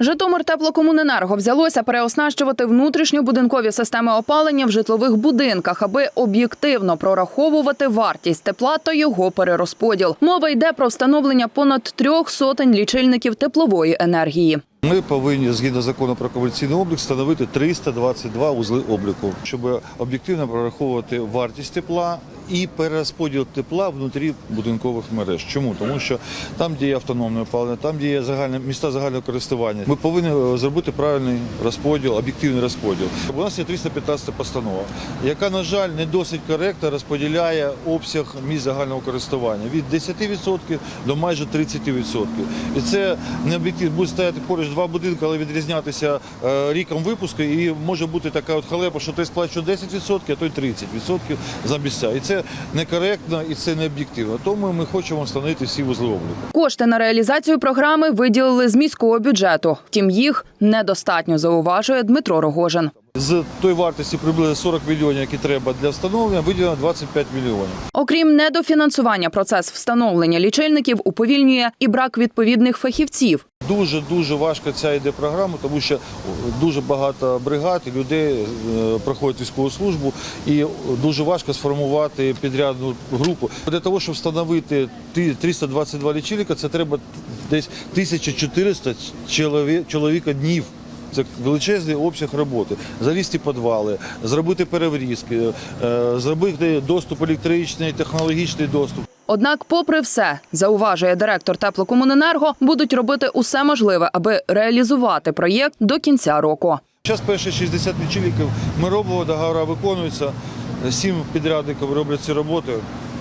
Житомир теплокомуненерго взялося переоснащувати внутрішньобудинкові системи опалення в житлових будинках, аби об'єктивно прораховувати вартість тепла та його перерозподіл. Мова йде про встановлення понад трьох сотень лічильників теплової енергії. Ми повинні згідно закону про комерційний облік встановити 322 узли обліку, щоб об'єктивно прораховувати вартість тепла і перерозподіл тепла внутрі будинкових мереж. Чому? Тому що там, де є автономне опалення, там, де є загальне міста загального користування, ми повинні е, зробити правильний розподіл, об'єктивний розподіл. У нас є 315 постанова, яка, на жаль, не досить коректно розподіляє обсяг місць загального користування від 10% до майже 30%. І це не об'єктивно. Буде стояти поруч два будинки, але відрізнятися е, ріком випуску, і може бути така от халепа, що ти сплачуєш 10%, а той 30% за місця. І це некоректно і це не об'єктивно. Тому ми хочемо встановити всі вузли обліку. Кошти на реалізацію програми виділили з міського бюджету. Втім, їх недостатньо, зауважує Дмитро Рогожин. З той вартості приблизно 40 мільйонів, які треба для встановлення, виділено 25 мільйонів. Окрім недофінансування, процес встановлення лічильників уповільнює і брак відповідних фахівців. Дуже дуже важко ця йде програма, тому що дуже багато бригад людей е, проходять військову службу, і дуже важко сформувати підрядну групу. Для того, щоб встановити ті 322 лічильника, це треба десь 1400 чолові- чоловіка днів. Це величезний обсяг роботи. Залізти підвали, зробити переврізки, е, зробити доступ електричний, технологічний доступ. Однак, попри все, зауважує директор теплокомуненерго, будуть робити усе можливе, аби реалізувати проєкт до кінця року. Зараз перші 60 лічильників ми робимо, договори виконуються, сім підрядників роблять ці роботи.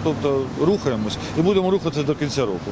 Тобто рухаємось і будемо рухатися до кінця року.